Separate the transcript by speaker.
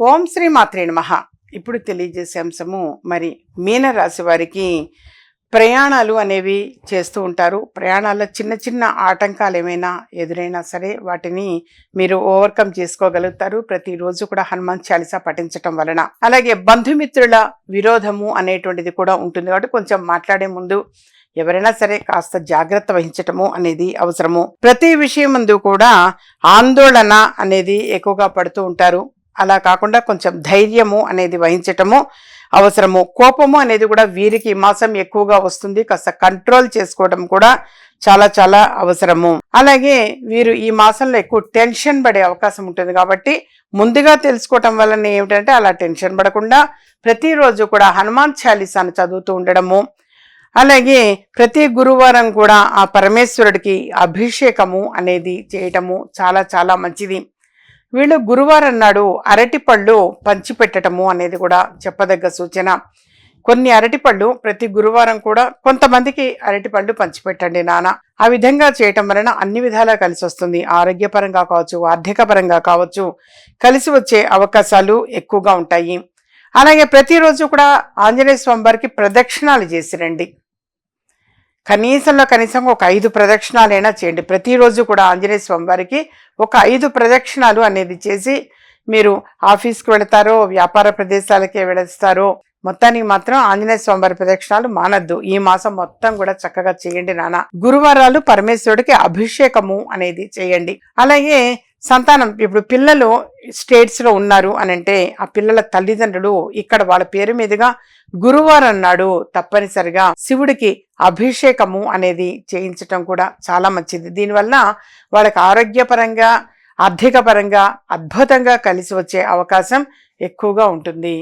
Speaker 1: ఓం శ్రీ మాత్రే నమః. ఇప్పుడు తెలియజేసే అంశము మరి మీనరాశి వారికి ప్రయాణాలు అనేవి చేస్తూ ఉంటారు. ప్రయాణాల్లో చిన్న చిన్న ఆటంకాలు ఏమైనా ఎదురైనా సరే వాటిని మీరు ఓవర్కమ్ చేసుకోగలుగుతారు. ప్రతిరోజు కూడా హనుమాన్ చాలీసా పఠించటం వలన. అలాగే బంధుమిత్రుల విరోధము అనేటువంటిది కూడా ఉంటుంది కాబట్టి కొంచెం మాట్లాడే ముందు ఎవరైనా సరే కాస్త జాగ్రత్త వహించటము అనేది అవసరము. ప్రతి విషయం ముందు కూడా ఆందోళన అనేది ఎక్కువగా పడుతూ ఉంటారు. అలా కాకుండా కొంచెం ధైర్యము అనేది వహించటము అవసరము. కోపము అనేది కూడా వీరికి ఈ మాసం ఎక్కువగా వస్తుంది. కాస్త కంట్రోల్ చేసుకోవడం కూడా చాలా చాలా అవసరము. అలాగే వీరు ఈ మాసంలో ఎక్కువ టెన్షన్ పడే అవకాశం ఉంటుంది కాబట్టి ముందుగా తెలుసుకోవటం వలన ఏమిటంటే అలా టెన్షన్ పడకుండా ప్రతిరోజు కూడా హనుమాన్ చాలీసాను చదువుతూ ఉండడము. అలాగే ప్రతి గురువారం కూడా ఆ పరమేశ్వరుడికి అభిషేకము అనేది చేయటము చాలా చాలా మంచిది. వీళ్ళు గురువారం నాడు అరటిపళ్ళు పంచిపెట్టడము అనేది కూడా చెప్పదగ్గ సూచన. కొన్ని అరటిపళ్ళు ప్రతి గురువారం కూడా కొంతమందికి అరటిపళ్ళు పంచిపెట్టండి నాన్న ఆ విధంగా చేయటం వలన అన్ని విధాలా కలిసి వస్తుంది. ఆరోగ్యపరంగా కావచ్చు ఆర్థిక పరంగా కావచ్చు కలిసి వచ్చే అవకాశాలు ఎక్కువగా ఉంటాయి. అలాగే ప్రతిరోజు కూడా ఆంజనేయ స్వామి వారికి ప్రదక్షిణాలు చేసి రండి. కనీసంలో కనీసం ఒక ఐదు ప్రదక్షిణాలైనా చేయండి. ప్రతిరోజు కూడా ఆంజనేయ స్వామి వారికి ఒక ఐదు ప్రదక్షిణాలు అనేది చేసి మీరు ఆఫీస్కి వెళతారో వ్యాపార ప్రదేశాలకే వెళతారో మొత్తానికి మాత్రం ఆంజనేయ స్వామివారి ప్రదక్షిణాలు మానద్దు. ఈ మాసం మొత్తం కూడా చక్కగా చేయండి నాన్న. గురువారాలు పరమేశ్వరుడికి అభిషేకము అనేది చేయండి. అలాగే సంతానం. ఇప్పుడు పిల్లలు స్టేట్స్లో ఉన్నారు అని అంటే ఆ పిల్లల తల్లిదండ్రులు ఇక్కడ వాళ్ళ పేరు మీదుగా గురువారం నాడు తప్పనిసరిగా శివుడికి అభిషేకము అనేది చేయించటం కూడా చాలా మంచిది. దీనివల్ల వాళ్ళకి ఆరోగ్యపరంగా ఆర్థికపరంగా అద్భుతంగా కలిసి వచ్చే అవకాశం ఎక్కువగా ఉంటుంది.